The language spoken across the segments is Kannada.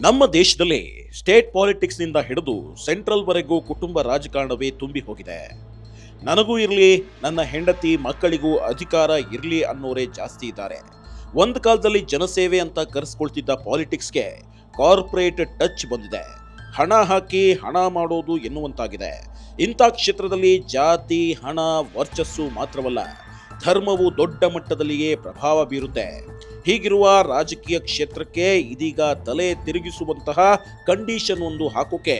ನಮ್ಮ ದೇಶದಲ್ಲಿ ಸ್ಟೇಟ್ ಪಾಲಿಟಿಕ್ಸ್ನಿಂದ ಹಿಡಿದು ಸೆಂಟ್ರಲ್ವರೆಗೂ ಕುಟುಂಬ ರಾಜಕಾರಣವೇ ತುಂಬಿ ಹೋಗಿದೆ. ನನಗೂ ಇರಲಿ, ನನ್ನ ಹೆಂಡತಿ ಮಕ್ಕಳಿಗೂ ಅಧಿಕಾರ ಇರಲಿ ಅನ್ನೋರೇ ಜಾಸ್ತಿ ಇದ್ದಾರೆ. ಒಂದು ಕಾಲದಲ್ಲಿ ಜನಸೇವೆ ಅಂತ ಕರೆಸ್ಕೊಳ್ತಿದ್ದ ಪಾಲಿಟಿಕ್ಸ್ಗೆ ಕಾರ್ಪೊರೇಟ್ ಟಚ್ ಬಂದಿದೆ. ಹಣ ಹಾಕಿ ಹಣ ಮಾಡೋದು ಎನ್ನುವಂತಾಗಿದೆ. ಇಂಥ ಕ್ಷೇತ್ರದಲ್ಲಿ ಜಾತಿ, ಹಣ, ವರ್ಚಸ್ಸು ಮಾತ್ರವಲ್ಲ, ಧರ್ಮವು ದೊಡ್ಡ ಮಟ್ಟದಲ್ಲಿಯೇ ಪ್ರಭಾವ ಬೀರುತ್ತೆ. ಹೀಗಿರುವ ರಾಜಕೀಯ ಕ್ಷೇತ್ರಕ್ಕೆ ಇದೀಗ ತಲೆ ತಿರುಗಿಸುವಂತಹ ಕಂಡೀಷನ್ ಒಂದು ಹಾಕೋಕೆ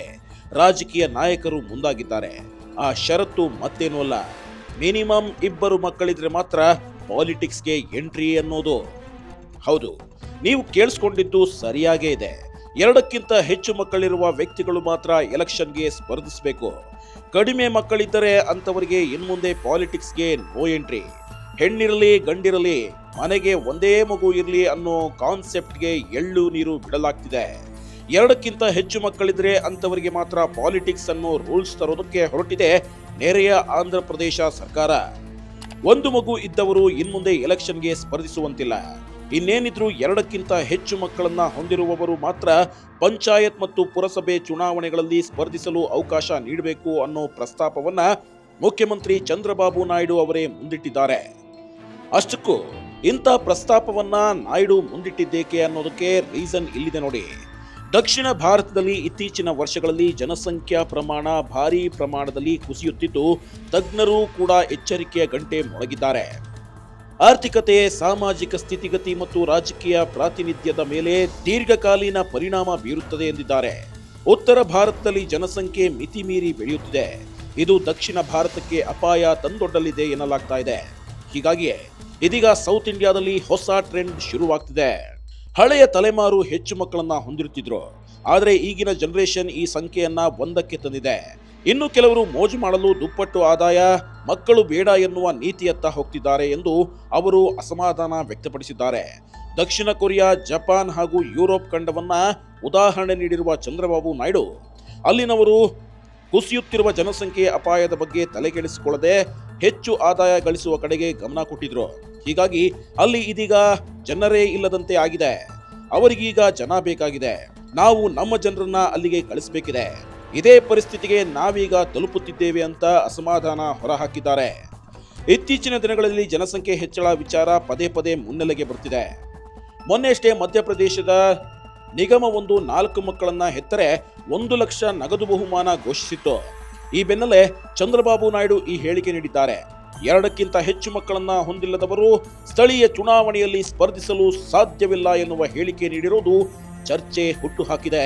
ರಾಜಕೀಯ ನಾಯಕರು ಮುಂದಾಗಿದ್ದಾರೆ. ಆ ಷರತ್ತು ಮತ್ತೇನೂ ಅಲ್ಲ. ಮಿನಿಮಮ್ ಇಬ್ಬರು ಮಕ್ಕಳಿದ್ರೆ ಮಾತ್ರ ಪಾಲಿಟಿಕ್ಸ್ಗೆ ಎಂಟ್ರಿ ಅನ್ನೋದು. ಹೌದು, ನೀವು ಕೇಳಿಸ್ಕೊಂಡಿದ್ದು ಸರಿಯಾಗೇ ಇದೆ. ಎರಡಕ್ಕಿಂತ ಹೆಚ್ಚು ಮಕ್ಕಳಿರುವ ವ್ಯಕ್ತಿಗಳು ಮಾತ್ರ ಎಲೆಕ್ಷನ್ಗೆ ಸ್ಪರ್ಧಿಸಬೇಕು. ಕಡಿಮೆ ಮಕ್ಕಳಿದ್ದರೆ ಅಂಥವರಿಗೆ ಇನ್ಮುಂದೆ ಪಾಲಿಟಿಕ್ಸ್ಗೆ ನೋ ಎಂಟ್ರಿ ಹೆಣ್ಣಿರಲಿ, ಗಂಡಿರಲಿ, ಮನೆಗೆ ಒಂದೇ ಮಗು ಇರಲಿ ಅನ್ನೋ ಕಾನ್ಸೆಪ್ಟ್ಗೆ ಎಳ್ಳು ನೀರು ಬಿಡಲಾಗ್ತಿದೆ. ಎರಡಕ್ಕಿಂತ ಹೆಚ್ಚು ಮಕ್ಕಳಿದ್ರೆ ಅಂಥವರಿಗೆ ಮಾತ್ರ ಪಾಲಿಟಿಕ್ಸ್ ಅನ್ನೋ ರೂಲ್ಸ್ ತರೋದಕ್ಕೆ ಹೊರಟಿದೆ ನೆರೆಯ ಆಂಧ್ರ ಪ್ರದೇಶ ಸರ್ಕಾರ. ಒಂದು ಮಗು ಇದ್ದವರು ಇನ್ಮುಂದೆ ಎಲೆಕ್ಷನ್ಗೆ ಸ್ಪರ್ಧಿಸುವಂತಿಲ್ಲ. ಇನ್ನೇನಿದ್ರು ಎರಡಕ್ಕಿಂತ ಹೆಚ್ಚು ಮಕ್ಕಳನ್ನ ಹೊಂದಿರುವವರು ಮಾತ್ರ ಪಂಚಾಯತ್ ಮತ್ತು ಪುರಸಭೆ ಚುನಾವಣೆಗಳಲ್ಲಿ ಸ್ಪರ್ಧಿಸಲು ಅವಕಾಶ ನೀಡಬೇಕು ಅನ್ನೋ ಪ್ರಸ್ತಾಪವನ್ನ ಮುಖ್ಯಮಂತ್ರಿ ಚಂದ್ರಬಾಬು ನಾಯ್ಡು ಅವರೇ ಮುಂದಿಟ್ಟಿದ್ದಾರೆ. ಅಷ್ಟಕ್ಕೂ ಇಂಥ ಪ್ರಸ್ತಾಪವನ್ನ ನಾಯ್ಡು ಮುಂದಿಟ್ಟಿದ್ದೇಕೆ ಅನ್ನೋದಕ್ಕೆ ರೀಸನ್ ಇಲ್ಲಿದೆ ನೋಡಿ. ದಕ್ಷಿಣ ಭಾರತದಲ್ಲಿ ಇತ್ತೀಚಿನ ವರ್ಷಗಳಲ್ಲಿ ಜನಸಂಖ್ಯಾ ಪ್ರಮಾಣ ಭಾರೀ ಪ್ರಮಾಣದಲ್ಲಿ ಕುಸಿಯುತ್ತಿದ್ದು, ತಜ್ಞರು ಕೂಡ ಎಚ್ಚರಿಕೆಯ ಗಂಟೆ ಮೊಳಗಿದ್ದಾರೆ. ಆರ್ಥಿಕತೆ, ಸಾಮಾಜಿಕ ಸ್ಥಿತಿಗತಿ ಮತ್ತು ರಾಜಕೀಯ ಪ್ರಾತಿನಿಧ್ಯದ ಮೇಲೆ ದೀರ್ಘಕಾಲೀನ ಪರಿಣಾಮ ಬೀರುತ್ತದೆ ಎಂದಿದ್ದಾರೆ. ಉತ್ತರ ಭಾರತದಲ್ಲಿ ಜನಸಂಖ್ಯೆ ಮಿತಿ ಮೀರಿ ಬೆಳೆಯುತ್ತಿದೆ. ಇದು ದಕ್ಷಿಣ ಭಾರತಕ್ಕೆ ಅಪಾಯ ತಂದೊಡ್ಡಲಿದೆ ಎನ್ನಲಾಗ್ತಾ ಇದೆ. ಹೀಗಾಗಿಯೇ, ಇದೀಗ ಸೌತ್ ಇಂಡಿಯಾದಲ್ಲಿ ಹೊಸ ಟ್ರೆಂಡ್ ಶುರುವಾಗ್ತಿದೆ. ಹಳೆಯ ತಲೆಮಾರು ಹೆಚ್ಚು ಮಕ್ಕಳನ್ನ ಹೊಂದಿರುತ್ತಿದ್ರು. ಆದರೆ ಈಗಿನ ಜನರೇಷನ್ ಈ ಸಂಖ್ಯೆಯನ್ನ ಒಂದಕ್ಕೆ ತಂದಿದೆ. ಇನ್ನು ಕೆಲವರು ಮೋಜು ಮಾಡಲು ದುಪ್ಪಟ್ಟು ಆದಾಯ, ಮಕ್ಕಳು ಬೇಡ ಎನ್ನುವ ನೀತಿಯತ್ತ ಹೋಗ್ತಿದ್ದಾರೆ ಎಂದು ಅವರು ಅಸಮಾಧಾನ ವ್ಯಕ್ತಪಡಿಸಿದ್ದಾರೆ. ದಕ್ಷಿಣ ಕೊರಿಯಾ, ಜಪಾನ್ ಹಾಗೂ ಯುರೋಪ್ ಖಂಡವನ್ನ ಉದಾಹರಣೆ ನೀಡಿರುವ ಚಂದ್ರಬಾಬು ನಾಯ್ಡು, ಅಲ್ಲಿನವರು ಕುಸಿಯುತ್ತಿರುವ ಜನಸಂಖ್ಯೆ ಅಪಾಯದ ಬಗ್ಗೆ ತಲೆಕೆಡಿಸಿಕೊಳ್ಳದೆ ಹೆಚ್ಚು ಆದಾಯ ಗಳಿಸುವ ಕಡೆಗೆ ಗಮನ ಕೊಟ್ಟಿದ್ರು. ಹೀಗಾಗಿ ಅಲ್ಲಿ ಇದೀಗ ಜನರೇ ಇಲ್ಲದಂತೆ ಆಗಿದೆ. ಅವರಿಗೀಗ ಜನ ಬೇಕಾಗಿದೆ. ನಾವು ನಮ್ಮ ಜನರನ್ನ ಅಲ್ಲಿಗೆ ಕಳಿಸಬೇಕಿದೆ. ಇದೇ ಪರಿಸ್ಥಿತಿಗೆ ನಾವೀಗ ತಲುಪುತ್ತಿದ್ದೇವೆ ಅಂತ ಅಸಮಾಧಾನ ಹೊರಹಾಕಿದ್ದಾರೆ. ಇತ್ತೀಚಿನ ದಿನಗಳಲ್ಲಿ ಜನಸಂಖ್ಯೆ ಹೆಚ್ಚಳ ವಿಚಾರ ಪದೇ ಪದೇ ಮುನ್ನೆಲೆಗೆ ಬರ್ತಿದೆ. ಮೊನ್ನೆಯಷ್ಟೇ ಮಧ್ಯಪ್ರದೇಶದ ನಿಗಮವೊಂದು ನಾಲ್ಕು ಮಕ್ಕಳನ್ನ ಹೆತ್ತರೆ ಒಂದು ಲಕ್ಷ ನಗದು ಬಹುಮಾನ ಘೋಷಿಸಿತ್ತು. ಈ ಬೆನ್ನಲ್ಲೇ ಚಂದ್ರಬಾಬು ನಾಯ್ಡು ಈ ಹೇಳಿಕೆ ನೀಡಿದ್ದಾರೆ. ಎರಡಕ್ಕಿಂತ ಹೆಚ್ಚು ಮಕ್ಕಳನ್ನ ಹೊಂದಿಲ್ಲದವರು ಸ್ಥಳೀಯ ಚುನಾವಣೆಯಲ್ಲಿ ಸ್ಪರ್ಧಿಸಲು ಸಾಧ್ಯವಿಲ್ಲ ಎನ್ನುವ ಹೇಳಿಕೆ ನೀಡಿರುವುದು ಚರ್ಚೆ ಹುಟ್ಟುಹಾಕಿದೆ